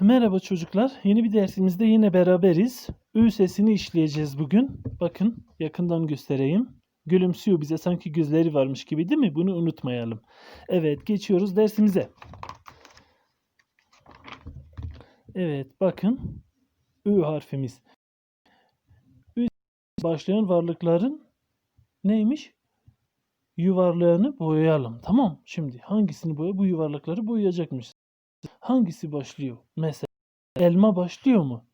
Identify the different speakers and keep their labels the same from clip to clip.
Speaker 1: Merhaba çocuklar. Yeni bir dersimizde yine beraberiz. Ü sesini işleyeceğiz bugün. Bakın yakından göstereyim. Gülümsüyor bize sanki gözleri varmış gibi değil mi? Bunu unutmayalım. Evet geçiyoruz dersimize. Evet bakın. Ü harfimiz. Ü başlayan varlıkların neymiş? Yuvarlağını boyayalım. Tamam. Şimdi hangisini boya? Bu yuvarlakları boyayacakmış. Hangisi başlıyor? Mesela elma başlıyor mu?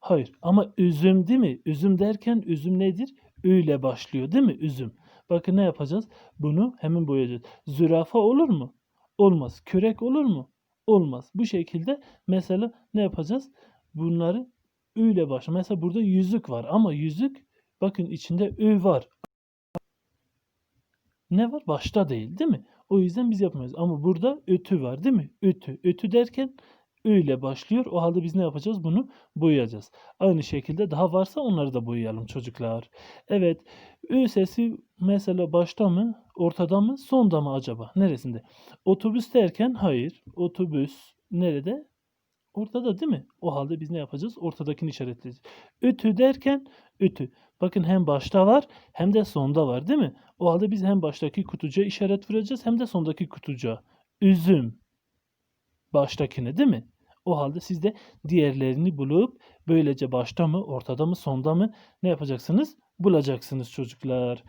Speaker 1: Hayır. Ama üzüm değil mi? Üzüm derken üzüm nedir? Ü ile başlıyor değil mi? Üzüm. Bakın ne yapacağız? Bunu hemen boyayacağız. Zürafa olur mu? Olmaz. Kürek olur mu? Olmaz. Bu şekilde mesela ne yapacağız? Bunları Ü ile başlıyor. Mesela burada yüzük var ama yüzük bakın içinde Ü var. Ne var? Başta değil değil mi? O yüzden biz yapmayız. Ama burada ötü var değil mi? Ötü. Ötü derken Ü ile başlıyor. O halde biz ne yapacağız? Bunu boyayacağız. Aynı şekilde daha varsa onları da boyayalım çocuklar. Evet. Ü sesi mesela başta mı? Ortada mı? Sonda mı acaba? Neresinde? Otobüs derken hayır. Otobüs nerede? Ortada değil mi? O halde biz ne yapacağız? Ortadakini işaretleyeceğiz. Ütü derken ütü. Bakın hem başta var hem de sonda var değil mi? O halde biz hem baştaki kutucuğa işaret vereceğiz hem de sondaki kutucuğa. Üzüm. Baştakine değil mi? O halde siz de diğerlerini bulup böylece başta mı, ortada mı, sonda mı ne yapacaksınız? Bulacaksınız çocuklar.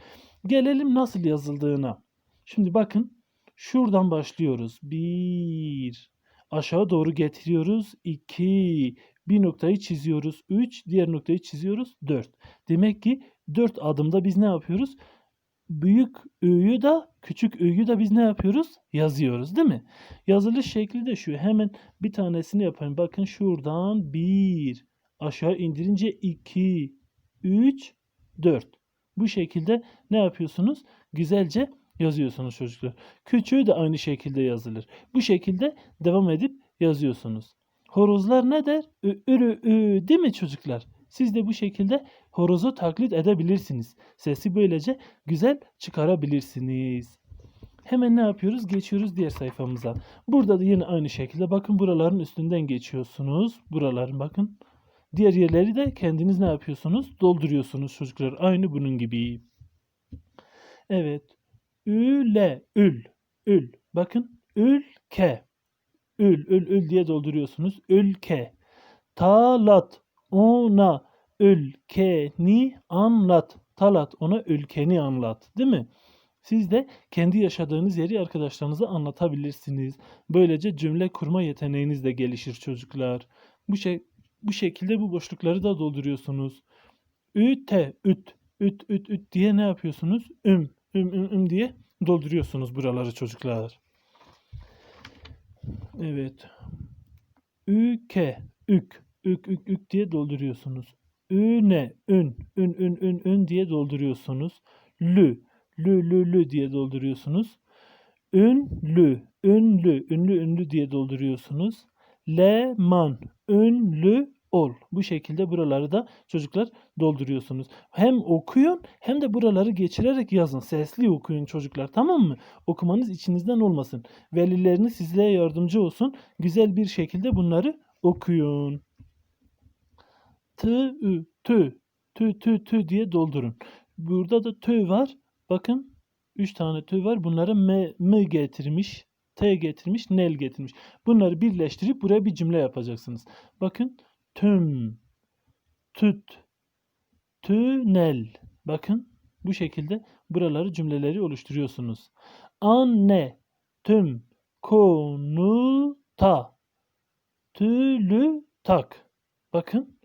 Speaker 1: Gelelim nasıl yazıldığına. Şimdi bakın şuradan başlıyoruz. Bir, aşağı doğru getiriyoruz. 2, bir noktayı çiziyoruz. 3, diğer noktayı çiziyoruz. 4. Demek ki 4 adımda biz ne yapıyoruz? Büyük Ü'yü de küçük Ü'yü de biz ne yapıyoruz? Yazıyoruz değil mi? Yazılış şekli de şu. Hemen bir tanesini yapayım. Bakın şuradan 1, aşağı indirince 2, 3, 4. Bu şekilde ne yapıyorsunuz? Güzelce yazıyorsunuz çocuklar. Küçüğü de aynı şekilde yazılır. Bu şekilde devam edip yazıyorsunuz. Horozlar ne der? Ü, ürü, ü, değil mi çocuklar? Siz de bu şekilde horozu taklit edebilirsiniz. Sesi böylece güzel çıkarabilirsiniz. Hemen ne yapıyoruz? Geçiyoruz diğer sayfamıza. Burada da yine aynı şekilde bakın buraların üstünden geçiyorsunuz. Buraların bakın. Diğer yerleri de kendiniz ne yapıyorsunuz? Dolduruyorsunuz çocuklar. Aynı bunun gibi. Evet. Üle, ül, ül. Bakın ülke. Ül, ül, ül diye dolduruyorsunuz. Ülke. Talat, ona, ülkeni anlat. Talat, ona ülkeni anlat. Değil mi? Siz de kendi yaşadığınız yeri arkadaşlarınıza anlatabilirsiniz. Böylece cümle kurma yeteneğiniz de gelişir çocuklar. Bu şey bu şekilde bu boşlukları da dolduruyorsunuz. Üte, üt, üt, üt, üt diye ne yapıyorsunuz? Üm, üm, üm, üm diye dolduruyorsunuz buraları çocuklar. Evet. Üke, ük, ük, ük, ük diye dolduruyorsunuz. Üne, ün, ün, ün, ün, ün diye dolduruyorsunuz. Lü, lü, lü, lü diye dolduruyorsunuz. Ünlü, ünlü, ünlü, ünlü diye dolduruyorsunuz. Leman, ünlü ol. Bu şekilde buraları da çocuklar dolduruyorsunuz. Hem okuyun hem de buraları geçirerek yazın. Sesli okuyun çocuklar tamam mı? Okumanız içinizden olmasın. Velileriniz sizlere yardımcı olsun. Güzel bir şekilde bunları okuyun. Tı, ü, tü, tü, tü, tü diye doldurun. Burada da tü var. Bakın 3 tane tü var. Bunlara m, m getirmiş, t getirmiş, nel getirmiş. Bunları birleştirip buraya bir cümle yapacaksınız. Bakın tüm, tüt, tünel. Bakın bu şekilde buraları cümleleri oluşturuyorsunuz. Anne, tüm, konuta, tülü, tak. Bakın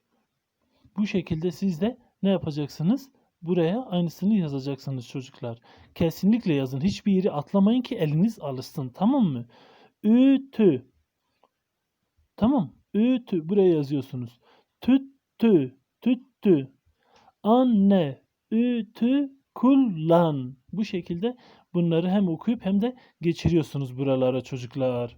Speaker 1: bu şekilde siz de ne yapacaksınız? Buraya aynısını yazacaksınız çocuklar. Kesinlikle yazın. Hiçbir yeri atlamayın ki eliniz alışsın. Tamam mı? Ütü. Tamam. Ütü. Buraya yazıyorsunuz. Tüttü. Tüttü. Anne. Ütü. Kullan. Bu şekilde bunları hem okuyup hem de geçiriyorsunuz buralara çocuklar.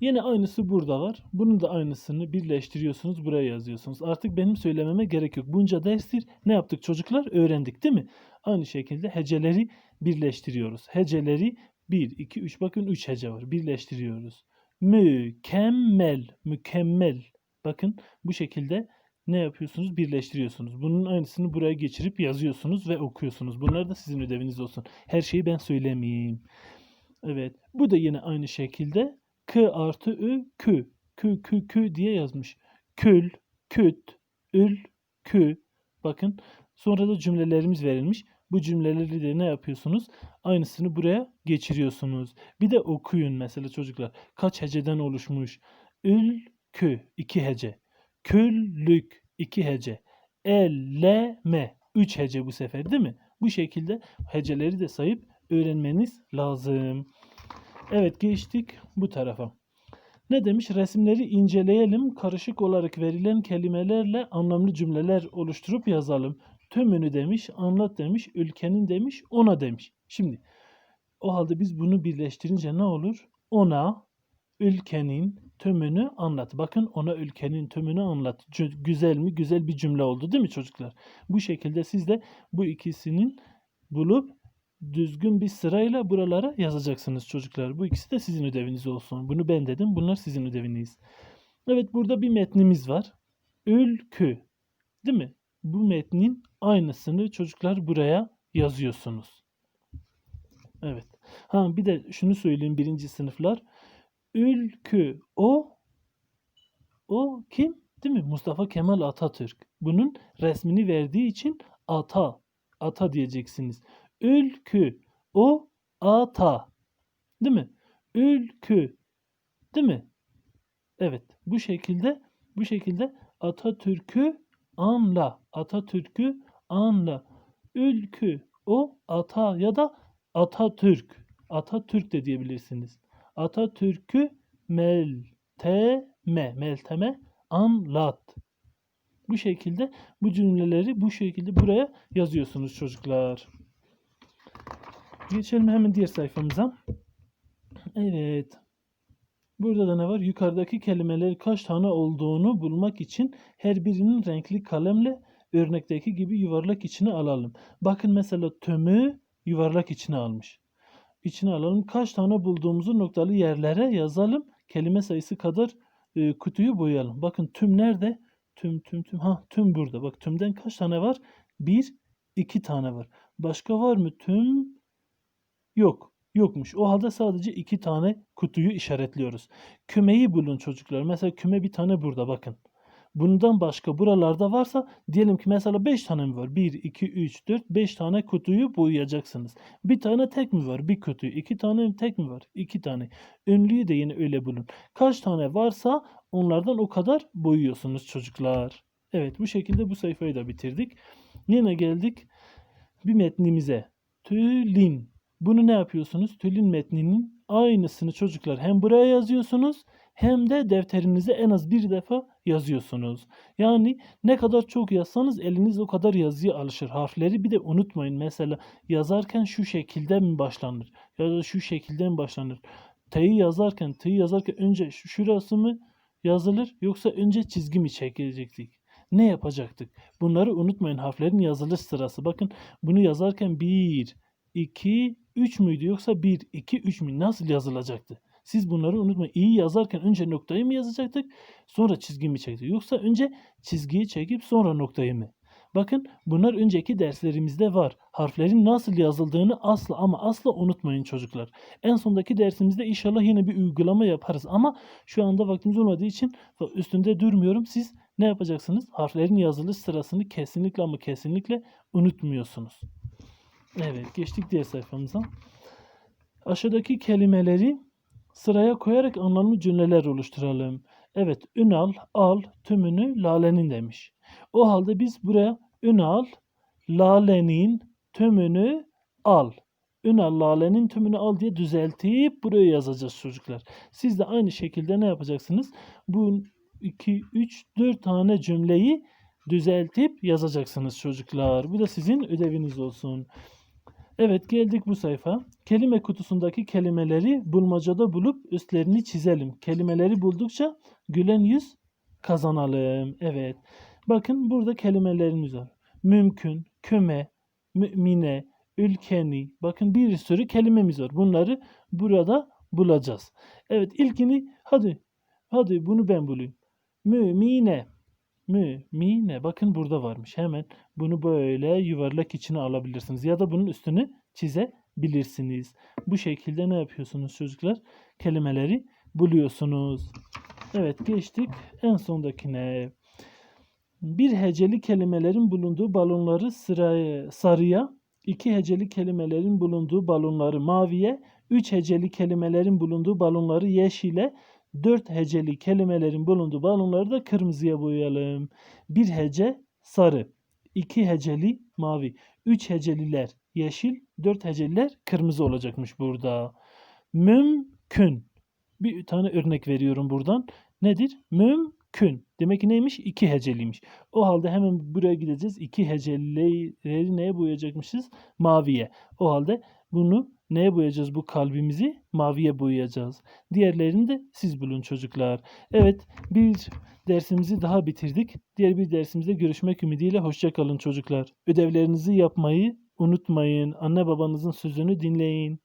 Speaker 1: Yine aynısı burada var. Bunun da aynısını birleştiriyorsunuz. Buraya yazıyorsunuz. Artık benim söylememe gerek yok. Bunca derstir ne yaptık çocuklar? Öğrendik değil mi? Aynı şekilde heceleri birleştiriyoruz. Heceleri 1, 2, 3 bakın 3 hece var. Birleştiriyoruz. Mükemmel. Mükemmel. Bakın bu şekilde ne yapıyorsunuz? Birleştiriyorsunuz. Bunun aynısını buraya geçirip yazıyorsunuz ve okuyorsunuz. Bunlar da sizin ödeviniz olsun. Her şeyi ben söylemeyeyim. Evet. Bu da yine aynı şekilde k artı ü kü. Kü kü kü diye yazmış. Kül, küt, ül, kü. Bakın sonra da cümlelerimiz verilmiş. Bu cümleleri de ne yapıyorsunuz? Aynısını buraya geçiriyorsunuz. Bir de okuyun mesela çocuklar. Kaç heceden oluşmuş? Ülkü iki hece. Küllük iki hece. Elleme üç hece bu sefer değil mi? Bu şekilde heceleri de sayıp öğrenmeniz lazım. Evet geçtik bu tarafa. Ne demiş? Resimleri inceleyelim. Karışık olarak verilen kelimelerle anlamlı cümleler oluşturup yazalım. Tümünü demiş, anlat demiş, ülkenin demiş, ona demiş. Şimdi o halde biz bunu birleştirince ne olur? Ona ülkenin tümünü anlat. Bakın ona ülkenin tümünü anlat. Cü- Güzel mi? Güzel bir cümle oldu değil mi çocuklar? Bu şekilde siz de bu ikisinin bulup düzgün bir sırayla buralara yazacaksınız çocuklar. Bu ikisi de sizin ödeviniz olsun. Bunu ben dedim. Bunlar sizin ödeviniz. Evet burada bir metnimiz var. Ülkü. Değil mi? Bu metnin aynısını çocuklar buraya yazıyorsunuz. Evet. Ha bir de şunu söyleyeyim birinci sınıflar. Ülkü o o kim? Değil mi? Mustafa Kemal Atatürk. Bunun resmini verdiği için ata. Ata diyeceksiniz. Ülkü o ata. Değil mi? Ülkü. Değil mi? Evet. Bu şekilde bu şekilde Atatürk'ü anla. Atatürk'ü anla. Ülkü o ata ya da Atatürk. Atatürk de diyebilirsiniz. Atatürk'ü melteme, melteme anlat. Bu şekilde bu cümleleri bu şekilde buraya yazıyorsunuz çocuklar. Geçelim hemen diğer sayfamıza. Evet. Burada da ne var? Yukarıdaki kelimeler kaç tane olduğunu bulmak için her birinin renkli kalemle örnekteki gibi yuvarlak içine alalım. Bakın mesela tümü yuvarlak içine almış. İçine alalım. Kaç tane bulduğumuzu noktalı yerlere yazalım. Kelime sayısı kadar e, kutuyu boyayalım. Bakın tüm nerede? Tüm tüm tüm. Ha tüm burada. Bak tümden kaç tane var? Bir, iki tane var. Başka var mı? Tüm yok. Yokmuş. O halde sadece iki tane kutuyu işaretliyoruz. Kümeyi bulun çocuklar. Mesela küme bir tane burada bakın. Bundan başka buralarda varsa diyelim ki mesela 5 tane mi var? 1, 2, 3, 4, 5 tane kutuyu boyayacaksınız. Bir tane tek mi var? Bir kutuyu. İki tane tek mi var? İki tane. Ünlüyü de yine öyle bulun. Kaç tane varsa onlardan o kadar boyuyorsunuz çocuklar. Evet bu şekilde bu sayfayı da bitirdik. Yine geldik bir metnimize. Tülin. Bunu ne yapıyorsunuz? Tülin metninin aynısını çocuklar hem buraya yazıyorsunuz hem de defterinize en az bir defa yazıyorsunuz. Yani ne kadar çok yazsanız eliniz o kadar yazıya alışır. Harfleri bir de unutmayın. Mesela yazarken şu şekilde mi başlanır? Ya da şu şekilde mi başlanır? T'yi yazarken, T'yi yazarken önce şu şurası mı yazılır yoksa önce çizgi mi çekilecektik? Ne yapacaktık? Bunları unutmayın. Harflerin yazılış sırası. Bakın bunu yazarken 1, 2, 3 müydü yoksa 1, 2, 3 mü? Nasıl yazılacaktı? Siz bunları unutmayın. İyi yazarken önce noktayı mı yazacaktık? Sonra çizgi mi çektik? Yoksa önce çizgiyi çekip sonra noktayı mı? Bakın bunlar önceki derslerimizde var. Harflerin nasıl yazıldığını asla ama asla unutmayın çocuklar. En sondaki dersimizde inşallah yine bir uygulama yaparız ama şu anda vaktimiz olmadığı için üstünde durmuyorum. Siz ne yapacaksınız? Harflerin yazılış sırasını kesinlikle ama kesinlikle unutmuyorsunuz. Evet geçtik diğer sayfamıza. Aşağıdaki kelimeleri sıraya koyarak anlamlı cümleler oluşturalım. Evet Ünal al tümünü lalenin demiş. O halde biz buraya Ünal lalenin tümünü al. Ünal lalenin tümünü al diye düzeltip buraya yazacağız çocuklar. Siz de aynı şekilde ne yapacaksınız? Bu 2, 3, 4 tane cümleyi düzeltip yazacaksınız çocuklar. Bu da sizin ödeviniz olsun. Evet geldik bu sayfa. Kelime kutusundaki kelimeleri bulmacada bulup üstlerini çizelim. Kelimeleri buldukça gülen yüz kazanalım. Evet. Bakın burada kelimelerimiz var. Mümkün, küme, mümine, ülkeni. Bakın bir sürü kelimemiz var. Bunları burada bulacağız. Evet ilkini hadi hadi bunu ben bulayım. Mümine. Mümine. Bakın burada varmış. Hemen bunu böyle yuvarlak içine alabilirsiniz. Ya da bunun üstünü çizebilirsiniz. Bu şekilde ne yapıyorsunuz çocuklar? Kelimeleri buluyorsunuz. Evet geçtik en sondakine. Bir heceli kelimelerin bulunduğu balonları sıraya, sarıya, iki heceli kelimelerin bulunduğu balonları maviye, üç heceli kelimelerin bulunduğu balonları yeşile, dört heceli kelimelerin bulunduğu balonları da kırmızıya boyayalım. Bir hece sarı, iki heceli mavi, üç heceliler yeşil, dört heceliler kırmızı olacakmış burada. Mümkün. Bir tane örnek veriyorum buradan. Nedir? Mümkün. Demek ki neymiş? İki heceliymiş. O halde hemen buraya gideceğiz. İki hecelileri neye boyayacakmışız? Maviye. O halde bunu neye boyayacağız bu kalbimizi? Maviye boyayacağız. Diğerlerini de siz bulun çocuklar. Evet bir dersimizi daha bitirdik. Diğer bir dersimizde görüşmek ümidiyle hoşça kalın çocuklar. Ödevlerinizi yapmayı unutmayın. Anne babanızın sözünü dinleyin.